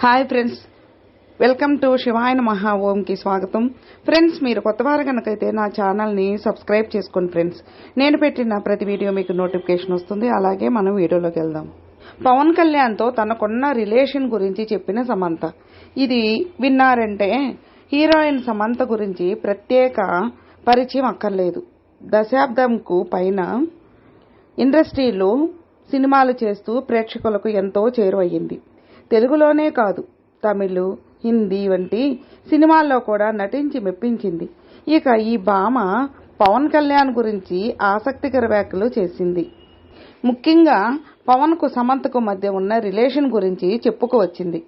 Hi friends welcome to Shivayana Maha ఓంకి స్వాగతం friends మీరు కొత్తవారు కనుకైతే నా ఛానల్ని సబ్స్క్రైబ్ చేసుకోండి ఫ్రెండ్స్ నేను పెట్టిన ప్రతి వీడియో మీకు నోటిఫికేషన్ వస్తుంది అలాగే మనం వీడియోలోకి వెళ్దాం పవన్ కళ్యాణ్తో తనకున్న రిలేషన్ గురించి చెప్పిన సమంత ఇది విన్నారంటే హీరోయిన్ సమంత గురించి ప్రత్యేక పరిచయం అక్కర్లేదు దశాబ్దంకు పైన ఇండస్ట్రీలో సినిమాలు చేస్తూ ప్రేక్షకులకు ఎంతో చేరువయ్యింది తెలుగులోనే కాదు. తమిళ్ హిందీ వంటి సినిమాల్లో కూడా నటించి మెప్పించింది. ఇక ఈ భామ పవన్ కళ్యాణ్ గురించి ఆసక్తికర వ్యాఖ్యలు చేసింది. ముఖ్యంగా పవన్కు సమంతకు మధ్య ఉన్న రిలేషన్ గురించి చెప్పుకువచ్చింది.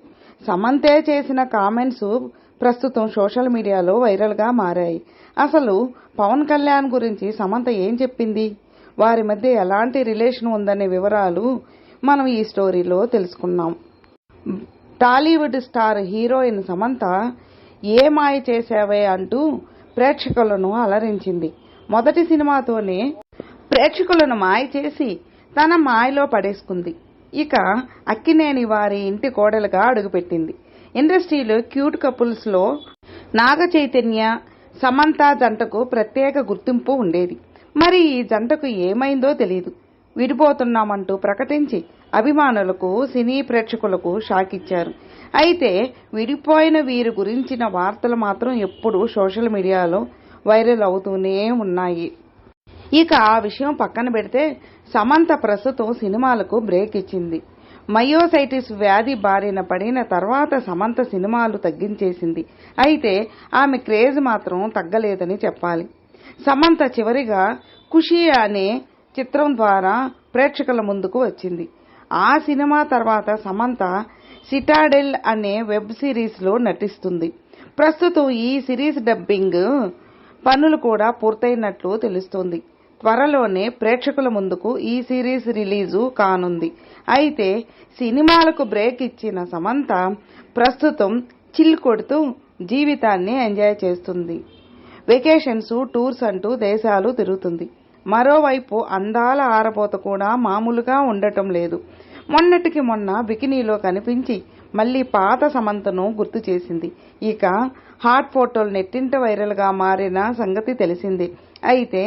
సమంతే చేసిన కామెంట్స్ ప్రస్తుతం సోషల్ మీడియాలో వైరల్గా మారాయి. అసలు పవన్ కళ్యాణ్ గురించి సమంత ఏం చెప్పింది? వారి మధ్య ఎలాంటి రిలేషన్ ఉందనే వివరాలు మనం ఈ స్టోరీలో తెలుసుకున్నాం. Tollywood star heroine Samantha Ye Maaya Chesave అంటూ ప్రేక్షకులను అలరించింది. మొదటి సినిమాతోనే ప్రేక్షకులను మాయ చేసి తన మాయలో పడేసుకుంది. ఇక అక్కినేని వారి ఇంటి కోడలుగా అడుగుపెట్టింది. ఇండస్ట్రీలో క్యూట్ కపుల్స్లో నాగ చైతన్య సమంత జంటకు ప్రత్యేక గుర్తింపు ఉండేది. మరి ఈ జంటకు ఏమైందో తెలియదు విడిపోతున్నామంటూ ప్రకటించి అభిమానులకు సినీ ప్రేక్షకులకు షాక్ ఇచ్చారు అయితే విడిపోయిన వీరి గురించిన వార్తలు మాత్రం ఎప్పుడూ సోషల్ మీడియాలో వైరల్ అవుతూనే ఉన్నాయి. ఇక ఆ విషయం పక్కన పెడితే సమంత ప్రస్తుతం సినిమాలకు బ్రేక్ ఇచ్చింది. మయోసైటిస్ వ్యాధి బారిన పడిన తర్వాత సమంత సినిమాలు తగ్గించేసింది. అయితే ఆమె క్రేజ్ మాత్రం తగ్గలేదని చెప్పాలి. సమంత చివరిగా ఖుషి అనే చిత్రం ద్వారా ప్రేక్షకుల ముందుకు వచ్చింది. ఆ సినిమా తర్వాత సమంత సిటాడెల్ అనే వెబ్ సిరీస్లో నటిస్తుంది. ప్రస్తుతం ఈ సిరీస్ డబ్బింగ్ పనులు కూడా పూర్తయినట్లు తెలుస్తుంది. త్వరలోనే ప్రేక్షకుల ముందుకు ఈ సిరీస్ రిలీజు కానుంది. అయితే సినిమాలకు బ్రేక్ ఇచ్చిన సమంత ప్రస్తుతం చిల్ కొడుతూ జీవితాన్ని ఎంజాయ్ చేస్తుంది. వెకేషన్స్ టూర్స్ అంటూ దేశాలు తిరుగుతుంది. మరోవైపు అందాల ఆరబోత కూడా మామూలుగా ఉండటం లేదు. మొన్నటికి మొన్న బికినీలో కనిపించి మళ్ళీ పాత సమంతను గుర్తు చేసింది. ఇక హాట్ ఫోటోలు నెట్టింట వైరల్గా మారిన సంగతి తెలిసింది. అయితే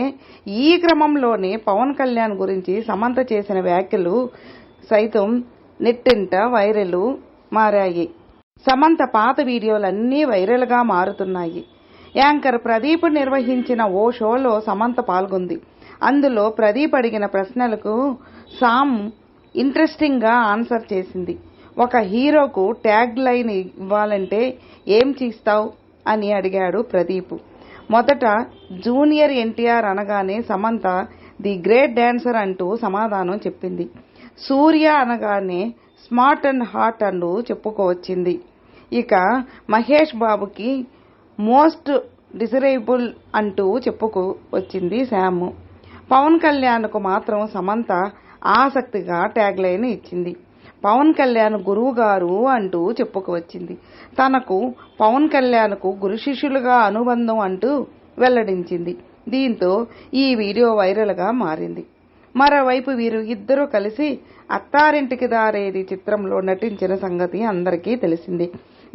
ఈ క్రమంలోనే పవన్ కళ్యాణ్ గురించి సమంత చేసిన వ్యాఖ్యలు సైతం నెట్టింట వైరల్ మారాయి. సమంత పాత వీడియోలన్నీ వైరల్గా మారుతున్నాయి. యాంకర్ ప్రదీప్ నిర్వహించిన ఓ షోలో సమంత పాల్గొంది. అందులో ప్రదీప్ అడిగిన ప్రశ్నలకు సామ్ ఇంట్రెస్టింగ్గా ఆన్సర్ చేసింది. ఒక హీరోకు ట్యాగ్ లైన్ ఇవ్వాలంటే ఏం చేస్తావు? అని అడిగాడు ప్రదీప్. మొదట జూనియర్ ఎన్టీఆర్ అనగానే సమంత ది గ్రేట్ డాన్సర్ అంటూ సమాధానం చెప్పింది. సూర్య అనగానే స్మార్ట్ అండ్ హాట్ అంటూ చెప్పుకోవచ్చింది. ఇక మహేష్ బాబుకి మోస్ట్ డిజరైబుల్ అంటూ చెప్పుకు వచ్చింది శాము పవన్ కళ్యాణ్కు మాత్రం సమంత ఆసక్తిగా ట్యాగ్ లైన్ ఇచ్చింది. పవన్ కళ్యాణ్ గురువు గారు అంటూ చెప్పుకువచ్చింది తనకు పవన్ కళ్యాణ్కు గురు శిష్యులుగా అనుబంధం అంటూ వెల్లడించింది. దీంతో ఈ వీడియో వైరల్గా మారింది. మరోవైపు వీరు ఇద్దరూ కలిసి అత్తారింటికి దారేది చిత్రంలో నటించిన సంగతి అందరికీ తెలిసింది.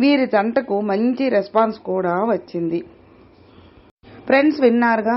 వీరి జంటకు మంచి రెస్పాన్స్ కూడా వచ్చింది. ఫ్రెండ్స్ విన్నారుగా